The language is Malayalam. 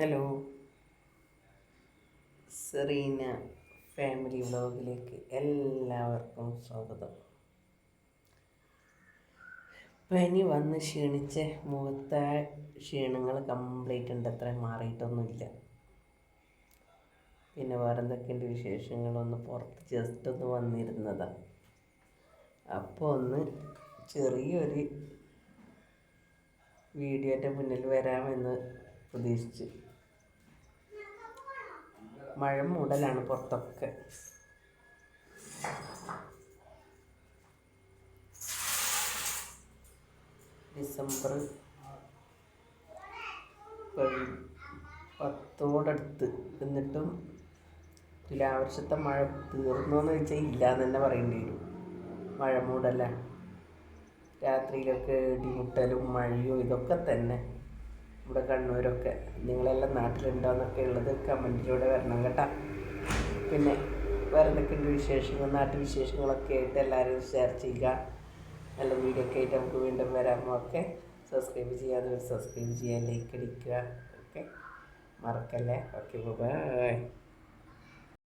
ഹലോ. സെറീന ഫാമിലി വ്ലോഗിലേക്ക് എല്ലാവർക്കും സ്വാഗതം. പനി വന്ന് ക്ഷീണിച്ച മുഖത്തെ ക്ഷീണങ്ങൾ കംപ്ലീറ്റ് ഉണ്ട്. അത്ര മാറിയിട്ടൊന്നുമില്ല. പിന്നെ വേറെ എന്തൊക്കെയുണ്ട് വിശേഷങ്ങളൊന്ന് പുറത്ത് ജസ്റ്റ് ഒന്ന് വന്നിരുന്നതാണ് അപ്പോൾ ഒന്ന് ചെറിയൊരു വീഡിയോന്റെ മുന്നിൽ വരാമെന്ന് പ്രതീക്ഷിച്ച്. മഴ മൂടലാണ് പുറത്തൊക്കെ. ഡിസംബർ പത്തോടടുത്ത് എന്നിട്ടും തുലാവർഷത്തെ മഴ തീർന്നോന്ന് വെച്ചാൽ ഇല്ല എന്ന് തന്നെ പറയേണ്ടി വരും. മഴ മൂടല്ല രാത്രിയിലൊക്കെ ഇടിമുട്ടലും മഴയും ഇതൊക്കെ തന്നെ. നമ്മുടെ കണ്ണൂരൊക്കെ. നിങ്ങളെല്ലാം നാട്ടിലുണ്ടോയെന്നൊക്കെ ഉള്ളത് കമന്റിലൂടെ വരണം കേട്ടോ. പിന്നെ വേറെ എന്തൊക്കെയുണ്ട് വിശേഷങ്ങൾ? നാട്ടുവിശേഷങ്ങളൊക്കെ ആയിട്ട് എല്ലാവരും ഷെയർ ചെയ്യുക. നല്ല വീഡിയോ ഒക്കെ ആയിട്ട് നമുക്ക് വീണ്ടും വരാമോ ഒക്കെ സബ്സ്ക്രൈബ് ചെയ്യാതെ സബ്സ്ക്രൈബ് ചെയ്യാൻ ലൈക്ക് അടിക്കുക. ഓക്കെ മറക്കല്ലേ? Okay by